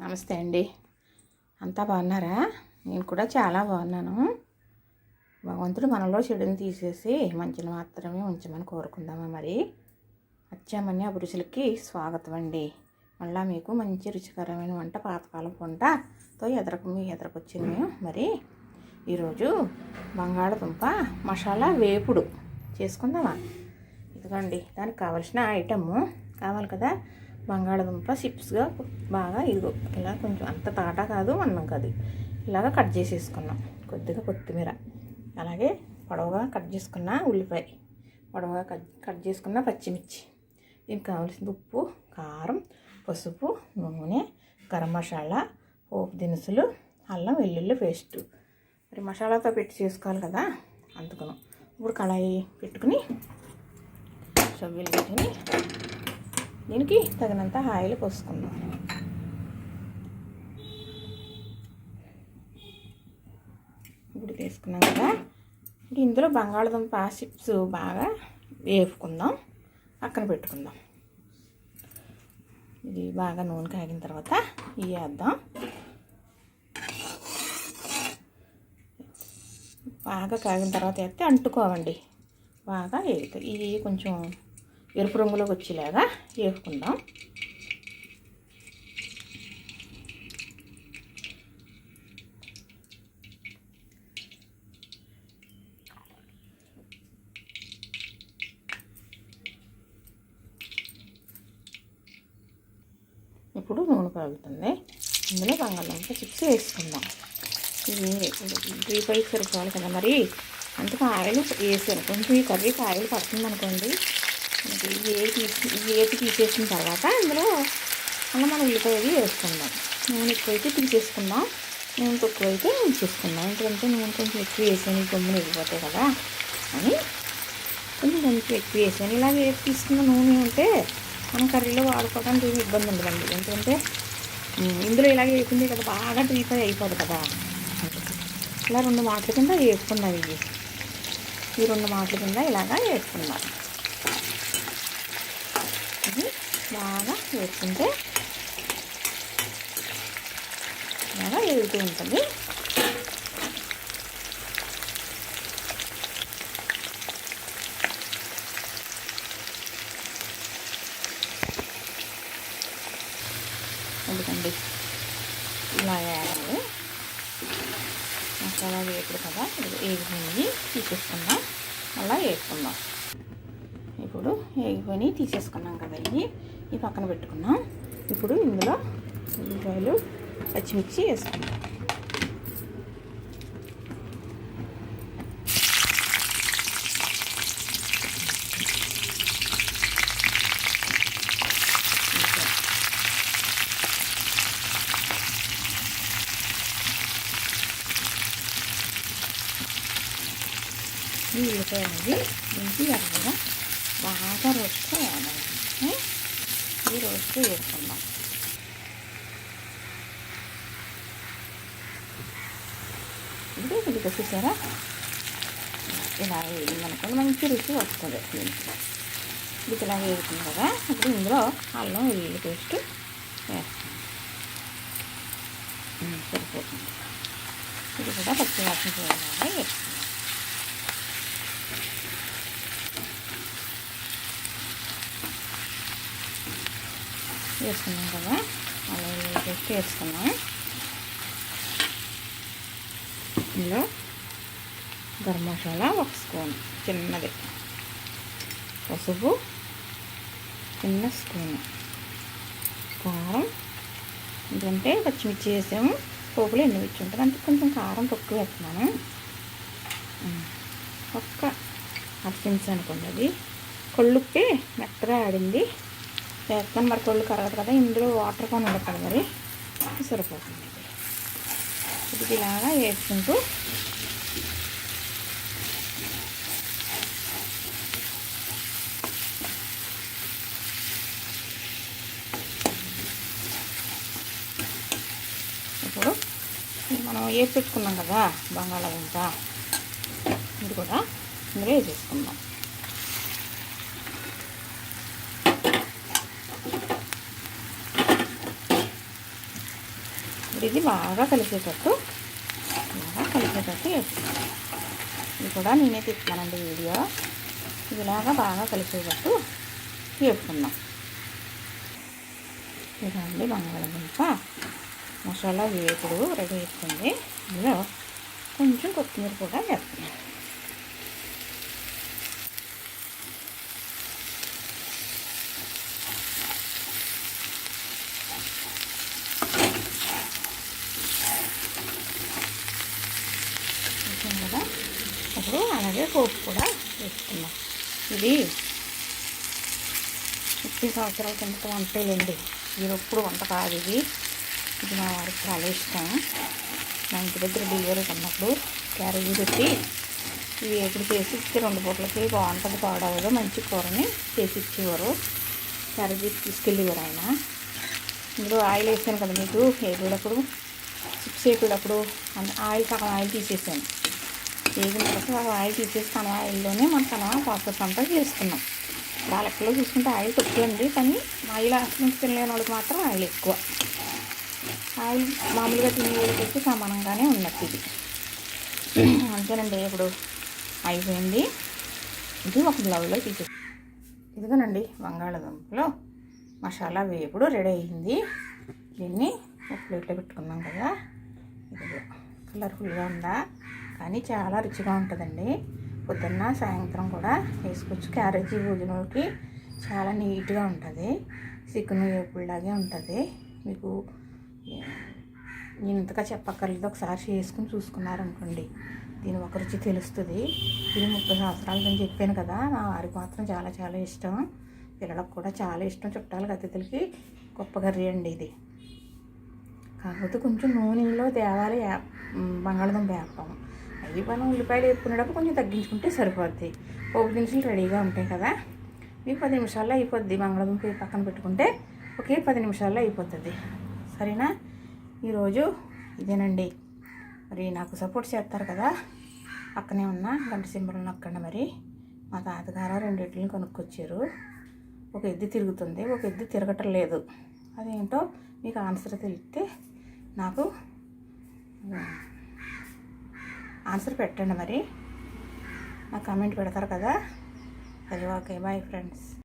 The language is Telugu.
నమస్తే అండి. అంతా బాగున్నారా? నేను కూడా చాలా బాగున్నాను. భగవంతుడు మనలో చెడుని తీసేసి మంచిని మాత్రమే ఉంచమని కోరుకుందామా మరి? వచ్చామని అభిరుచులకి స్వాగతం అండి. మళ్ళీ మీకు మంచి రుచికరమైన వంట పాతకాలం వంటతో ఎదరకు మీ ఎదరకొచ్చింది మేము మరి? ఈరోజు బంగాళదుంప మసాలా వేపుడు. చేసుకుందామా? ఇదిగోండి దానికి కావలసిన ఐటము కావాలి కదా? బంగాళదుంప చిప్స్గా బాగా ఇదిగో ఇలా కొంచెం అంత తాటా కాదు అన్నం కాదు. ఇలాగ కట్ చేసేసుకున్నాం. కొద్దిగా కొత్తిమీర. అలాగే పొడవుగా కట్ చేసుకున్న ఉల్లిపాయ. పొడవుగా కట్ కట్ చేసుకున్న పచ్చిమిర్చి. దీనికి కావాల్సిన ఉప్పు కారం పసుపు నూనె గరం మసాలా పోపు దినుసులు అల్లం వెల్లుల్లి పేస్టు. మరి మసాలాతో పెట్టి చేసుకోవాలి కదా అందుకును. ఇప్పుడు కళాయి పెట్టుకుని సవ్యులు పెట్టుకుని దీనికి తగినంత ఆయిల్ పోసుకుందాం. ఇప్పుడు తీసుకున్నాం కదా. ఇప్పుడు ఇందులో బంగాళదుంప చిప్స్ బాగా వేపుకుందాం. పక్కన పెట్టుకుందాం. ఇది బాగా నూనె కాగిన తర్వాత ఇవి వేద్దాం బాగా కాగిన తర్వాత వేస్తే అంటుకోవండి. బాగా వేగుతాయి. ఇవి కొంచెం ఎరుపు రంగులోకి వచ్చేలాగా వేసుకుందాం. ఇప్పుడు నూనె కాగుతుంది. ఇందులో బంగాళదుంప చిప్స్ వేసుకుందాం. త్రీ ఫైవ్ సరిపోవాలి కదా మరి. అందుకు ఆయిల్ వేసాను కొంచెం ఈ కర్రీకి ఆయిల్ పడుతుంది అనుకోండి ఇది ఏ తీసేసిన తర్వాత ఇందులో అలా మనం ఉల్లిపాయలు వేసుకుందాం. నూనె ఎక్కువైతే తీసేసుకుందాం. నూనె తక్కువ అయితే ఉంచేసుకుందాం. ఎందుకంటే నూనె కొంచెం ఎక్కువ వేసాను గమ్మున వెళ్ళిపోతాయి కదా అని. కొంచెం కొంచెం ఎక్కువ వేసాను ఇలా వేసి తీసుకున్న నూనె ఉంటే మనం కర్రీలో వాడుకోవడానికి ఏమి ఇబ్బంది ఉండదండి. ఎందుకంటే ఇందులో ఇలాగే వేసింది కదా బాగా డీప్ అయిపోదు కదా. ఇలా రెండు మాటల కింద వేసుకున్నాం ఇవి ఈ రెండు మాటల కింద ఇలాగా వేసుకున్నాను ఇది బాగా వేసుకుంటే బాగా ఎదుగుతూ ఉంటుంది. ఎందుకండి ఇలా వేయాలి. మసాలా వేపుడు కదా. ఏగిపోయి తీసేసుకుందాం. అలా వేసుకుందాం. ఇప్పుడు ఏగిపోయి తీసేసుకున్నాం కదా ఇవి. ఈ పక్కన పెట్టుకున్నాం. ఇప్పుడు ఇందులో ఉల్లిపాయలు పచ్చిమిర్చి వేసుకుందాం. ఈ ఉల్లిపాయ అనేది మంచి ఎర్రగా బాగా రోస్ట్ వేయాలి ఈ రోస్ట్ వేసుకుందాం ఇది కొద్దిగా చూసారా ఇలా వేయిందనుకోండి మంచి రుచి వస్తుంది దీనికి ఇది ఇలా వేసుకుంది కదా ఇప్పుడు ఇందులో అల్లం వెల్లుల్లి పేస్ట్ వేస్తాం సరిపోతుంది ఇది కూడా పచ్చి వాసన చేయడానికి వేసుకున్నాం కదా. అలా పేస్ట్ వేసుకున్నాం. ఇందులో గరం మసాలా ఒక స్పూన్ చిన్నది. పసుపు చిన్న స్పూన్. కారం. ఎందుకంటే పచ్చిమిర్చి వేసాము. పోపులు ఎండుమిర్చి ఉంటుంది. అంటే కొంచెం కారం తక్కువ వేస్తున్నాను. ఒక్క అర్చించి అనుకోండి అది కొళ్ళుప్పి మెత్తగా ఆడింది. వేస్తాను మరి కొళ్ళు కరగదు కదా ఇందులో వాటర్ కొని ఉండదు మరి. సరిపోతుంది. ఇది ఇలాగా వేసుకుంటూ ఇప్పుడు మనం వేసి పెట్టుకున్నాం కదా బంగాళాదుంప. ఇది కూడా ఇందులో వేసేసుకుందాం. ఇది బాగా కలిసేటట్టు బాగా కలిసేటట్టు వేసుకుందాం ఇది కూడా నేనే తిప్పుతానండి వీడియో. ఇలాగా బాగా కలిసేటట్టు వేసుకుందాం ఇదండి బంగాళదుంప. మసాలా వేపుడు రెడీ అవుతుంది ఇందులో కొంచెం కొత్తిమీర కూడా వేస్తున్నాను వేసాం కదా అప్పుడు అలాగే పోపు కూడా వేసుకున్నాం ఇది ముప్పై సంవత్సరాల కిందట వంటలేండి. ఇది ఎప్పుడు వంట కాదు ఇది. ఇది మా వారికి చాలా ఇష్టం. మా ఇంటి దగ్గర డెలివరీ ఉన్నప్పుడు క్యారేజీ పెట్టి ఇవి ఎప్పుడు చేసి ఇచ్చి రెండు పూటలకి బాగుంటుంది పాడవదు మంచి కూరని చేసి ఇచ్చేవారు. క్యారేజీ తీసుకెళ్ళేవారు ఆయన. ఇందులో ఆయిల్ వేసాను కదా మీకు వేపేటప్పుడు చిప్స్ వేపేటప్పుడు ఆయిల్ సగం ఆయిల్ తీసేసాను. వేగిన తర్వాత ఆయిల్ తీసేసి తన ఆయిల్లోనే మన తన ప్రాసెస్ అంతా చేసుకున్నాం లెక్కలో చూసుకుంటే ఆయిల్ తక్కువ ఉంది కానీ ఆయిల్ అసలు తినలేని వాళ్ళకి మాత్రం ఆయిల్ ఎక్కువ. ఆయిల్ మామూలుగా తినే వాళ్ళకి సమానంగానే ఉన్నట్టు ఇది. అంతేనండి ఇప్పుడు అయిపోయింది. ఇది ఒక గ్లౌలో తీసే ఇదిగోనండి బంగాళదుంపలో మసాలా వేపుడు రెడీ అయ్యింది. దీన్ని ఒక ప్లేట్లో పెట్టుకున్నాం కదా. ఇది కలర్ఫుల్గా ఉందా? కానీ చాలా రుచిగా ఉంటుందండి. పొద్దున్న సాయంత్రం కూడా వేసుకోవచ్చు క్యారేజీ భోజనంకి చాలా నీట్గా ఉంటుంది. చికెన్ వేపుడులాగే ఉంటుంది. మీకు నేను ఇంతగా చెప్పక్కర్లేదు. ఒకసారి చేసుకుని చూసుకున్నారనుకోండి దీని ఒక రుచి తెలుస్తుంది. ఇది ముప్పై సంవత్సరాలు నేను చెప్పాను కదా మా వారికి మాత్రం చాలా చాలా ఇష్టం. పిల్లలకు కూడా చాలా ఇష్టం. చుట్టాలకు అతిథులకి గొప్ప కర్రీ అండి ఇది. కాకపోతే కొంచెం నూనెలో తేవాలి బంగాళదుంప వేపం అది మనం ఉల్లిపాయలు వేసుకునేటప్పుడు కొంచెం తగ్గించుకుంటే సరిపోద్ది. పోపు దినుసులు రెడీగా ఉంటాయి కదా. ఇవి పది నిమిషాల్లో అయిపోద్ది. బంగాళదుంప పక్కన పెట్టుకుంటే ఒకే పది నిమిషాల్లో అయిపోతుంది. సరేనా? ఈరోజు ఇదేనండి. మరి నాకు సపోర్ట్ చేస్తారు కదా. పక్కనే ఉన్న గంట సింబల్ నొక్కండి మరి. మా తాతగారు రెండింటిని కొనుక్కొచ్చారు. ఒక ఎద్దు తిరుగుతుంది. ఒక ఎద్దు తిరగటం లేదు. అదేంటో మీకు ఆన్సర్ తెలిస్తే నాకు ఆన్సర్ పెట్టండి మరి. నాకు కామెంట్ పెడతారు కదా. అది ఓకే బాయ్ ఫ్రెండ్స్.